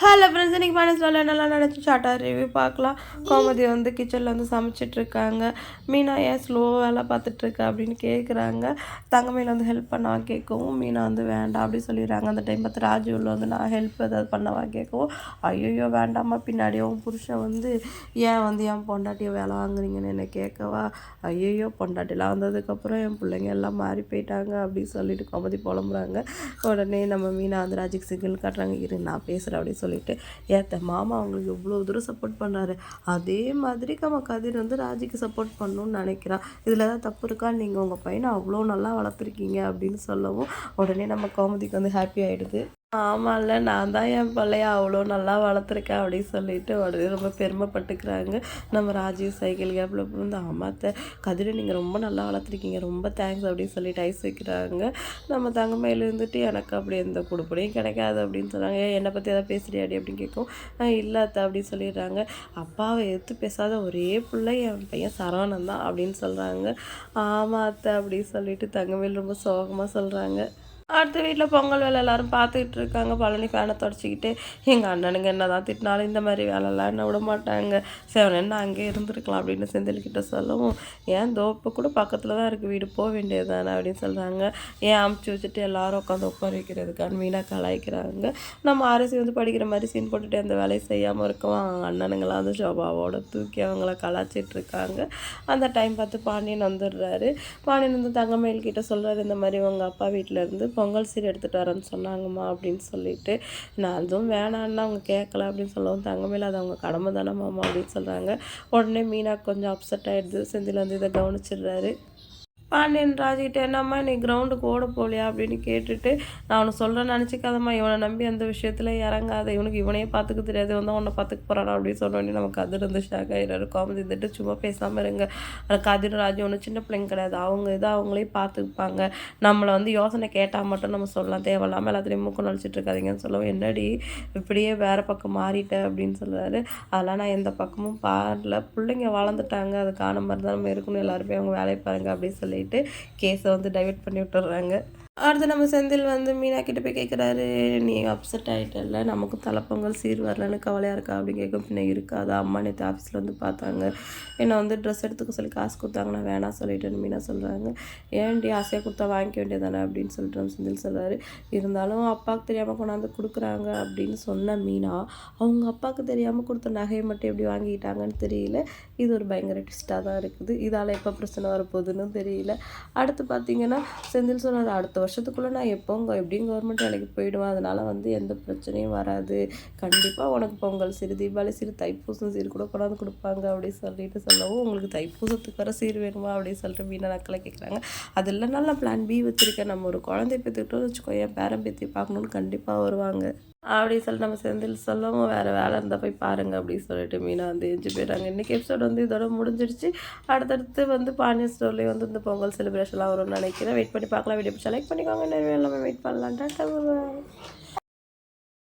Hello friends இன்றைக்கி மனசில் நல்லா நினச்சி ஷார்ட்டாக ரிவ்யூ பார்க்கலாம். கோமதி வந்து கிச்சனில் வந்து சமைச்சிட்டு இருக்காங்க மீனா ஏன் ஸ்லோவாக வேலை பார்த்துட்ருக்க அப்படின்னு கேட்குறாங்க தங்கமையில் வந்து ஹெல்ப் பண்ணவா கேட்கவும் மீனா வந்து வேண்டாம் அப்படி சொல்லிடுறாங்க. அந்த டைம் பார்த்து ராஜு உள்ள வந்து நான் ஹெல்ப் ஏதாவது பண்ணவா கேட்கவும் ஐயோ வேண்டாமா பின்னாடி அவன் புருஷன் வந்து ஏன் வந்து என் பொண்டாட்டியை வேலை வாங்குறீங்கன்னு என்னை கேட்கவா? ஐயோ பொண்டாட்டிலாம் வந்ததுக்கப்புறம் என் பிள்ளைங்க எல்லாம் மாறி போயிட்டாங்க அப்படின்னு சொல்லிட்டு கோமதி புலம்புறாங்க. உடனே நம்ம மீனா வந்து ராஜுக்கு சிக்கல் காட்டுறாங்க. இரு நான் பேசுகிறேன் அப்படின்னு சொல்லிட்டு ஏத்த மாமா அவங்களுக்கு இவ்வளோ தூரம் சப்போர்ட் பண்ணுறாரு அதே மாதிரி நம்ம கதிர் வந்து ராஜிக்கு சப்போர்ட் பண்ணணும்னு நினைக்கிறான் இதில் ஏதாவது தப்பு இருக்கா? நீங்கள் உங்கள் பையனை அவ்வளோ நல்லா வளர்த்துருக்கீங்க அப்படின்னு சொல்லவும் உடனே நம்ம கோமதிக்கு வந்து ஹாப்பி ஆகிடுது ஆமாம்ல நான் தான் என் பிள்ளைய அவ்வளோ நல்லா வளர்த்துருக்கேன் அப்படின்னு சொல்லிட்டு உடனே ரொம்ப பெருமைப்பட்டுக்கிறாங்க. நம்ம ராஜீவ் சைக்கிள் கேப்பில் வந்து ஆமாத்த கதிரி நீங்கள் ரொம்ப நல்லா வளர்த்துருக்கீங்க. ரொம்ப தேங்க்ஸ் அப்படின்னு சொல்லிட்டு ஐஸ் வைக்கிறாங்க. நம்ம தங்கமையில் இருந்துட்டு எனக்கு அப்படி எந்த கொடுப்படையும் கிடைக்காது அப்படின்னு சொல்கிறாங்க "ஏன், என்னை பற்றி எதாவது பேசுறியாடி அப்படின்னு கேட்கும் இல்லை அத்தை அப்படின்னு சொல்லிடுறாங்க. அப்பாவை எடுத்து பேசாத ஒரே பிள்ளை என் பையன் சரவணன் தான் அப்படின்னு சொல்கிறாங்க ஆமாத்த அத்தை அப்படின்னு சொல்லிட்டு தங்கமையில் ரொம்ப சோகமாக சொல்கிறாங்க அடுத்த வீட்டில் பொங்கல் வேலை எல்லாரும் பார்த்துக்கிட்டு இருக்காங்க. பழனி ஃபேனை தொடச்சிக்கிட்டு எங்கள் அண்ணனுங்க என்ன தான் திட்டினாலும் இந்த மாதிரி வேலைலாம் என்ன விட மாட்டாங்க. சரி என்ன அங்கேயே இருந்திருக்கலாம் அப்படின்னு செந்தில்கிட்ட சொல்லவும் ஏன் தோப்பு கூட பக்கத்தில் தான் இருக்குது வீடு போக வேண்டியது தானே அப்படின்னு சொல்கிறாங்க ஏன் அமுச்சு வச்சுட்டு எல்லாரும் உட்காந்து உட்கார வைக்கிறதுக்கான வீணாக கலாய்க்கிறாங்க. நம்ம அரசி வந்து படிக்கிற மாதிரி சீன் போட்டுட்டு அந்த வேலையை செய்யாமல் இருக்கவும் அண்ணனுங்களாம் வந்து சோபாவோட தூக்கி அவங்கள கலாச்சிட்டு இருக்காங்க. அந்த டைம் பார்த்து பாண்டியன் வந்துடுறாரு. பாண்டியன் வந்து தங்கமயில் கிட்ட சொல்கிறாரு இந்த மாதிரி உங்கள் அப்பா வீட்டில் இருந்து பொங்கல் சீர் எடுத்துகிட்டு வரேன்னு சொன்னாங்கம்மா அப்படின்னு சொல்லிட்டு நான் அதுவும் வேணான்னா அவங்க கேட்கல அப்படின்னு சொல்லவும் தங்கமே அது அவங்க கடமை தானே மாமா அப்படின்னு சொல்கிறாங்க உடனே மீனா கொஞ்சம் அப்செட் ஆகிடுது செந்தில் வந்து இதை கவனிச்சிடுறாரு. பாண்டியன் ராஜுகிட்ட என்னம்மா நீ கிரவுண்டுக்கு ஓட போகலையா அப்படின்னு கேட்டுட்டு நான் அவனை சொல்கிறேன் நினச்சிக்காதம்மா. இவனை நம்பி அந்த விஷயத்தில் இறங்காத. இவனுக்கு இவனையே பார்த்துக்க தெரியாது. வந்து உன்னை பார்த்துக்க போகிறானா அப்படின்னு சொன்னோடனே நமக்கு கதிர் இருந்து ஷாக் ஆகிடாரு காமெடி இருந்துட்டு சும்மா பேசாமல் இருங்க. கதிர் ராஜு ஒன்றும் சின்ன பிள்ளைங்க கிடையாது. அவங்க இதை அவங்களே பார்த்துப்பாங்க. நம்மளை வந்து யோசனை கேட்டால் மட்டும் நம்ம சொல்லலாம். தேவையில்லாமல் எல்லாத்துலேயும் மூக்கம் நடிச்சிட்டு இருக்காதீங்கன்னு சொல்லவும் என்னடி இப்படியே வேறு பக்கம் மாறிட்டேன் அப்படின்னு சொல்கிறாரு அதெல்லாம் நான் எந்த பக்கமும் பாடல பிள்ளைங்க வளர்ந்துட்டாங்க. அதுக்கான மாதிரி தான் நம்ம இருக்கணும். எல்லாருமே அவங்க வேலையை பாருங்க அப்படின்னு சொல்லி சொல்லிட்டு கேஸை வந்து டைவெர்ட் பண்ணி விட்டுறாங்க. அடுத்து நம்ம செந்தில் வந்து மீனா கிட்ட போய் கேட்குறாரு நீ அப்செட் ஆகிட்டல நமக்கும் தலைப்பொங்கல் சீர் வரலன்னு கவலையாக இருக்கா? அப்படின்னு கேட்கும் பின்ன இருக்காதா அம்மா நேற்று ஆஃபீஸில் வந்து பார்த்தாங்க. என்னை வந்து ட்ரெஸ் எடுத்துக்க சொல்லி காசு கொடுத்தாங்க நான் வேணாம் சொல்லிட்டேன்னு மீனா சொல்கிறாங்க ஏன்டி ஆசையாக கொடுத்தா வாங்கிக்க வேண்டியதானே அப்படின்னு சொல்லிட்டு நம்ம செந்தில் சொல்கிறாரு இருந்தாலும் அப்பாவுக்கு தெரியாமல் கொண்டாந்து கொடுக்குறாங்க அப்படின்னு சொன்ன மீனா அவங்க அப்பாவுக்கு தெரியாமல் கொடுத்த நகையை மட்டும் எப்படி வாங்கிக்கிட்டாங்கன்னு தெரியல. இது ஒரு பயங்கர ட்விஸ்ட்டாக தான் இருக்குது. இதால் எப்போ பிரச்சனை வரப்போகுதுன்னு தெரியல. அடுத்து பார்த்தீங்கன்னா செந்தில் சொன்னார் அடுத்த வருஷத்துக்குள்ளே நான் எப்போ எப்படியும் கவர்மெண்ட் வேலைக்கு போயிடுவேன். அதனால் வந்து எந்த பிரச்சனையும் வராது. கண்டிப்பாக உனக்கு பொங்கல் சிறு தீபாவளி சிறு தைப்பூசம் சீர் கூட கொண்டாந்து கொடுப்பாங்க அப்படின்னு சொல்லிட்டு சொல்லவும் உங்களுக்கு தைப்பூசத்துக்கு வர சீர் வேணுமா? அப்படின்னு சொல்லிட்டு மீனா நக்களை கேட்குறாங்க அது இல்லைனாலும் நான் பிளான் பி வச்சுருக்கேன். நம்ம ஒரு குழந்தை பெற்றுக்கிட்டோம்னு வச்சுக்கோ என் பேரன் பேத்தி பார்க்கணுன்னு கண்டிப்பாக வருவாங்க. அப்படி சொல்லிட்டு நம்ம செந்தில் சொல்லவும் வேறு வேலை இருந்தால் போய் பாருங்க அப்படின்னு சொல்லிட்டு மீனா வந்து எஞ்சி போயிடுறாங்க. இன்றைக்கி எபிசோட் வந்து இதோட முடிஞ்சிடுச்சு அடுத்தடுத்து வந்து பாண்டியன் ஸ்டோர்லேயே வந்து இந்த பொங்கல் செலிப்ரேஷன்லாம் வரும்னு நினைக்கிறேன். வெயிட் பண்ணி பார்க்கலாம். வீடியோ பிடிச்சா லைக் பண்ணிக்கோங்க. நிறைய எல்லாமே வெயிட் பண்ணலாம். டாட்டா.